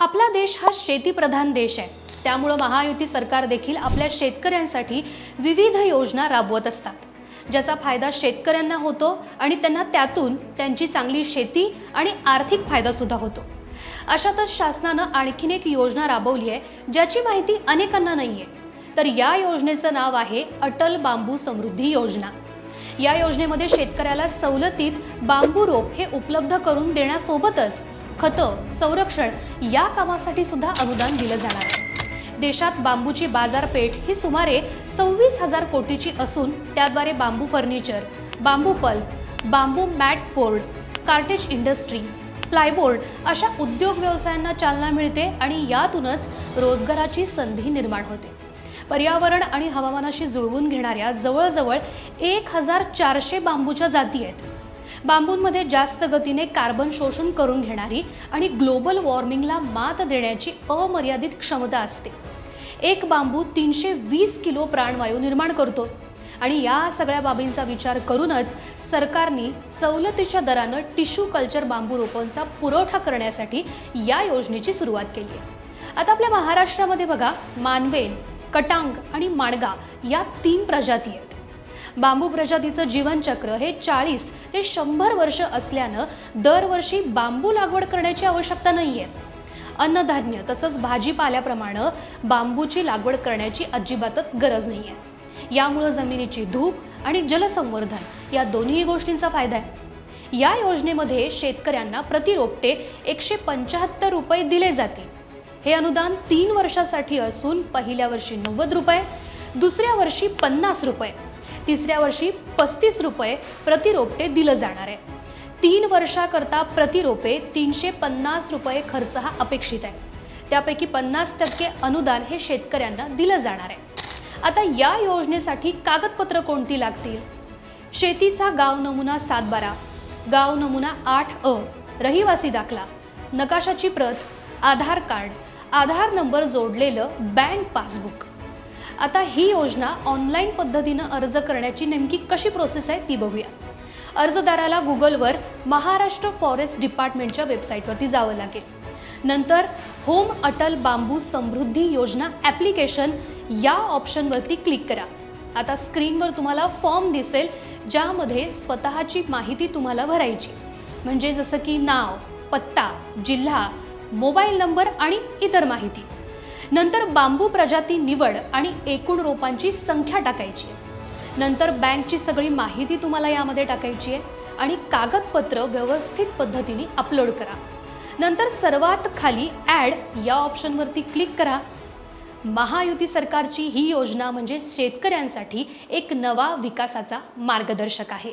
आपला देश हा शेतीप्रधान देश आहे. त्यामुळं महायुती सरकार देखील आपल्या शेतकऱ्यांसाठी विविध योजना राबवत असतात. ज्याचा फायदा शेतकऱ्यांना होतो आणि त्यांना त्यातून त्यांची चांगली शेती आणि आर्थिक फायदासुद्धा होतो. अशातच शासनानं आणखीन एक योजना राबवली आहे ज्याची माहिती अनेकांना नाही आहे तर या योजनेचं नाव आहे अटल बांबू समृद्धी योजना. या योजनेमध्ये शेतकऱ्याला सवलतीत बांबू रोप हे उपलब्ध करून देण्यासोबतच खतं संरक्षण या कामासाठी सुद्धा अनुदान दिलं जाणार आहे. देशात बांबूची बाजारपेठ ही सुमारे सव्वीस हजार कोटीची असून त्याद्वारे बांबू फर्निचर बांबू पल्प बांबू mat board cartage industry plyboard अशा उद्योग व्यवसायांना चालना मिळते आणि यातूनच रोजगाराची संधी निर्माण होते. पर्यावरण आणि हवामानाशी जुळवून घेणाऱ्या जवळजवळ एक हजार चारशे बांबूच्या जाती आहेत. बांबूंमध्ये जास्त गतीने कार्बन शोषण करून घेणारी आणि ग्लोबल वॉर्मिंगला मात देण्याची अमर्यादित क्षमता असते. एक बांबू तीनशे वीस किलो प्राणवायू निर्माण करतो आणि या सगळ्या बाबींचा विचार करूनच सरकारने सवलतीच्या दरानं टिश्यू कल्चर बांबू रोपांचा पुरवठा करण्यासाठी या योजनेची सुरुवात केली आहे. आता आपल्या महाराष्ट्रामध्ये बघा मानवेल कटांग आणि माणगा या तीन प्रजाती आहेत. बांबू प्रजातीचं जीवनचक्र हे चाळीस ते शंभर वर्ष असल्यानं दरवर्षी बांबू लागवड करण्याची आवश्यकता नाही आहे अन्नधान्य तसंच भाजीपाल्याप्रमाणे बांबूची लागवड करण्याची अजिबातच गरज नाही आहे यामुळं जमिनीची धूप आणि जलसंवर्धन या दोन्ही गोष्टींचा फायदा आहे. या योजनेमध्ये शेतकऱ्यांना प्रतिरोपटे एकशे पंच्याहत्तर रुपये दिले जाते. हे अनुदान तीन वर्षासाठी असून पहिल्या वर्षी नव्वद रुपये दुसऱ्या वर्षी पन्नास रुपये. तिसऱ्या वर्षी पस्तीस रुपये प्रतिरोपटे दिलं जाणार आहे. तीन वर्षाकरता प्रतिरोपे तीनशे पन्नास रुपये खर्च हा अपेक्षित आहे. त्यापैकी पन्नास टक्के अनुदान हे शेतकऱ्यांना दिलं जाणार आहे. आता या योजनेसाठी कागदपत्र कोणती लागतील? शेतीचा गाव नमुना सात बारा गाव नमुना आठ अ रहिवासी दाखला नकाशाची प्रत आधार कार्ड आधार नंबर जोडलेलं बँक पासबुक. आता ही योजना ऑनलाईन पद्धतीनं अर्ज करण्याची नेमकी कशी प्रोसेस आहे ती बघूया. अर्जदाराला गुगलवर महाराष्ट्र फॉरेस्ट डिपार्टमेंटच्या वेबसाईटवरती जावं लागेल. नंतर होम अटल बांबू समृद्धी योजना ॲप्लिकेशन या ऑप्शनवरती क्लिक करा. आता स्क्रीनवर तुम्हाला फॉर्म दिसेल ज्यामध्ये स्वतःची माहिती तुम्हाला भरायची. म्हणजे जसं की नाव पत्ता जिल्हा मोबाईल नंबर आणि इतर माहिती. नंतर बांबू प्रजाती निवड आणि एकूण रोपांची संख्या टाकायची नंतर बँकची सगळी माहिती तुम्हाला यामध्ये टाकायची आहे आणि कागदपत्र व्यवस्थित पद्धतीने अपलोड करा. नंतर सर्वात खाली ॲड या ऑप्शनवरती क्लिक करा. महायुती सरकारची ही योजना म्हणजे शेतकऱ्यांसाठी एक नवा विकासाचा मार्गदर्शक आहे.